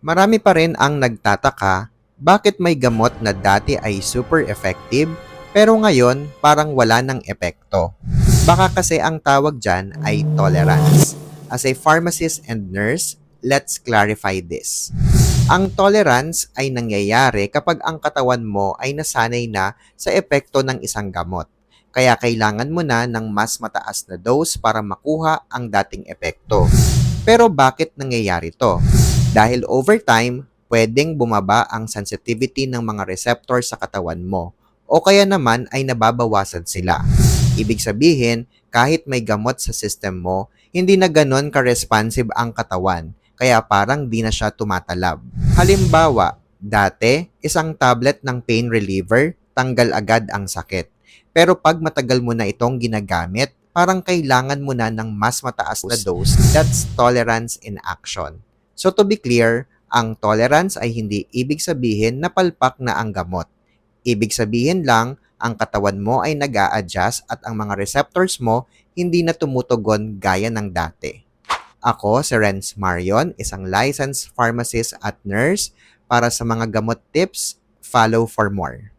Marami pa rin ang nagtataka bakit may gamot na dati ay super effective pero ngayon parang wala ng epekto. Baka kasi ang tawag dyan ay tolerance. As a pharmacist and nurse, let's clarify this. Ang tolerance ay nangyayari kapag ang katawan mo ay nasanay na sa epekto ng isang gamot. Kaya kailangan mo na ng mas mataas na dose para makuha ang dating epekto. Pero bakit nangyayari to? Dahil over time, pwedeng bumaba ang sensitivity ng mga receptors sa katawan mo o kaya naman ay nababawasan sila. Ibig sabihin, kahit may gamot sa system mo, hindi na ganon ka-responsive ang katawan, kaya parang di na siya tumatalab. Halimbawa, dati, isang tablet ng pain reliever, tanggal agad ang sakit. Pero pag matagal mo na itong ginagamit, parang kailangan mo na ng mas mataas na dose. That's tolerance in action. So to be clear, ang tolerance ay hindi ibig sabihin na palpak na ang gamot. Ibig sabihin lang, ang katawan mo ay nag adjust at ang mga receptors mo hindi na tumutugon gaya ng dati. Ako si Renz Marion, isang licensed pharmacist at nurse. Para sa mga gamot tips, follow for more.